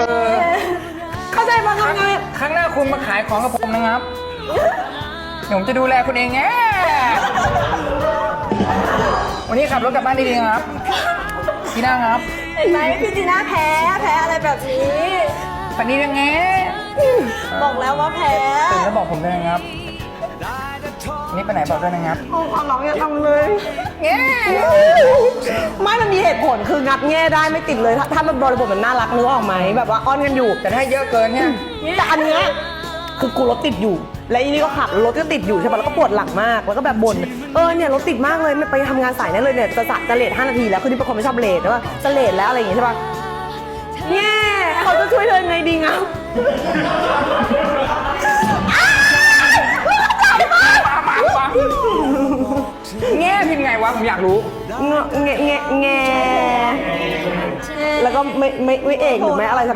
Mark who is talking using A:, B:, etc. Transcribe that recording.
A: ออ
B: เข้าใจมาทำงาน
A: ครั้งหน้าคุณมาขายของกับผมนะครับ เดี๋ยวผมจะดูแลคุณเองแงวันนี้ขับรถกลับบ้านดีๆนะครับพี่นาครับ
B: เห็นไหมพี่จีน่าแพ้แพ้อะไรแบบนี้
A: ปันนี้ยังไง
B: บอกแล้วว่าแพ้
A: ตื่นแล้วบอกผมด้วยนะครับวันนี่ไปไหนบอกด้วยนะครับ
B: โอ้ความร้องอย่าทำเลย
A: แง่
B: ไม่มันมีเห ตุผลคืองัดแง่ได้ไม่ติดเลยถ้าถ้ามันบริบทมันน่ารักนึกออกไหมแบบว่าอ้อนกันอยู่
A: แต่ถ้าเยอะเกินเนี่ย
B: แต่อันเนี้ยคือกูรถติดอยู่ และอีนี่ก็ขับรถก็ติดอยู่ใช่ปะแล้วก็ปวดหลังมาก แล้วก็แบบบ่น เออเนี่ยรถติดมากเลยไม่ไปทำงานสายแน่เลยเนี่ยจะสะจะเลทห้านาทีแล้วคือนี่เป็นคนไม่ชอบเลทแล้วว่าจะเลทแล้วอะไรอย่างงี้ใช่ปะเนี่ยเขาจะช่วยเธอยังไงดีงะ
A: แง่พิมพ์ไงวะ ผมอยากรู้
B: แงะแงะแงะแล้วก็ไม่ไม่ไม่เอกหรือไม่อะไรสัก